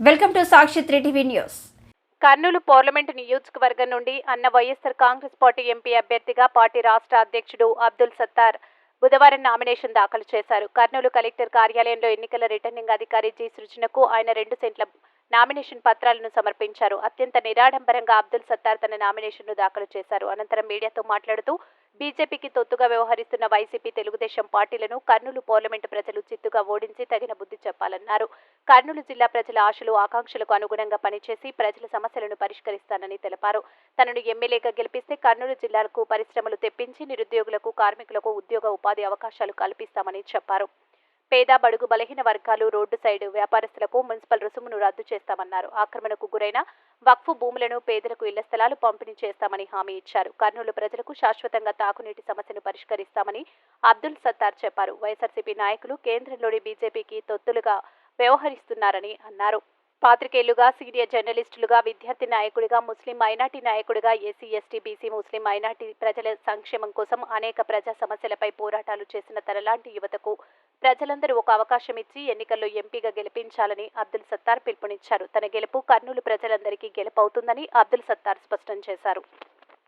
Welcome to Sakshi three TV news. Kurnool parliament నియోజకవర్గం నుండి అన్న వైఎస్ఆర్ కాంగ్రెస్ పార్టీ ఎంపీ అభ్యర్థిగా పార్టీ రాష్ట్ర అధ్యక్షుడు అబ్దుల్ సత్తార్ బుధవారం నామినేషన్ దాఖలు చేశారు. కర్నూలు కలెక్టర్ కార్యాలయంలో ఎన్నికల రిటర్నింగ్ అధికారి జి సృజనకు ఆయన రెండు సెంట్ల నామినేషన్ పత్రాలను సమర్పించారు. అత్యంత నిరాడంబరంగా అబ్దుల్ సత్తార్ తన నామినేషన్ను దాఖలు చేశారు. అనంతరం మీడియాతో మాట్లాడుతూ బీజేపీకి తొత్తుగా వ్యవహరిస్తున్న వైసీపీ తెలుగుదేశం పార్టీలను కర్నూలు పార్లమెంటు ప్రజలు చిత్తుగా ఓడించి తగిన బుద్ధి చెప్పాలన్నారు. కర్నూలు జిల్లా ప్రజల ఆశలు ఆకాంక్షలకు అనుగుణంగా పనిచేసి ప్రజల సమస్యలను పరిష్కరిస్తానని తెలిపారు. తనను ఎమ్మెల్యేగా గెలిపిస్తే కర్నూలు జిల్లాలకు పరిశ్రమలు తెప్పించి నిరుద్యోగులకు కార్మికులకు ఉద్యోగ ఉపాధి అవకాశాలు కల్పిస్తామని చెప్పారు. పేద బడుగు బలహీన వర్గాలు రోడ్డు సైడ్ వ్యాపారస్తులకు మున్సిపల్ రుసుమును రద్దు చేస్తామన్నారు. ఆక్రమణకు గురైన వక్ఫ్ భూములను పేదలకు ఇళ్ళ స్థలాలు పంపిణీ చేస్తామని హామీ ఇచ్చారు. కర్నూలు ప్రజలకు శాశ్వతంగా తాగునీటి సమస్యను పరిష్కరిస్తామని అబ్దుల్ సత్తార్ చెప్పారు. వైఎస్ఆర్సీపీ నాయకులు కేంద్రంలోని బీజేపీకి తొత్తులుగా వ్యవహరిస్తున్నారని అన్నారు. పాత్రికేయులుగా సీనియర్ జర్నలిస్టులుగా విద్యార్థి నాయకుడిగా ముస్లిం మైనార్టీ నాయకుడిగా SC ST BC Muslim minority ప్రజల సంక్షేమం కోసం అనేక ప్రజా సమస్యలపై పోరాటాలు చేసిన తనలాంటి యువతకు ప్రజలందరూ ఒక అవకాశం ఇచ్చి ఎన్నికల్లో ఎంపీగా గెలిపించాలని అబ్దుల్ సత్తార్ పిలుపునిచ్చారు. తన గెలుపు కర్నూలు ప్రజలందరికీ గెలుపవుతుందని అబ్దుల్ సత్తార్ స్పష్టం చేశారు.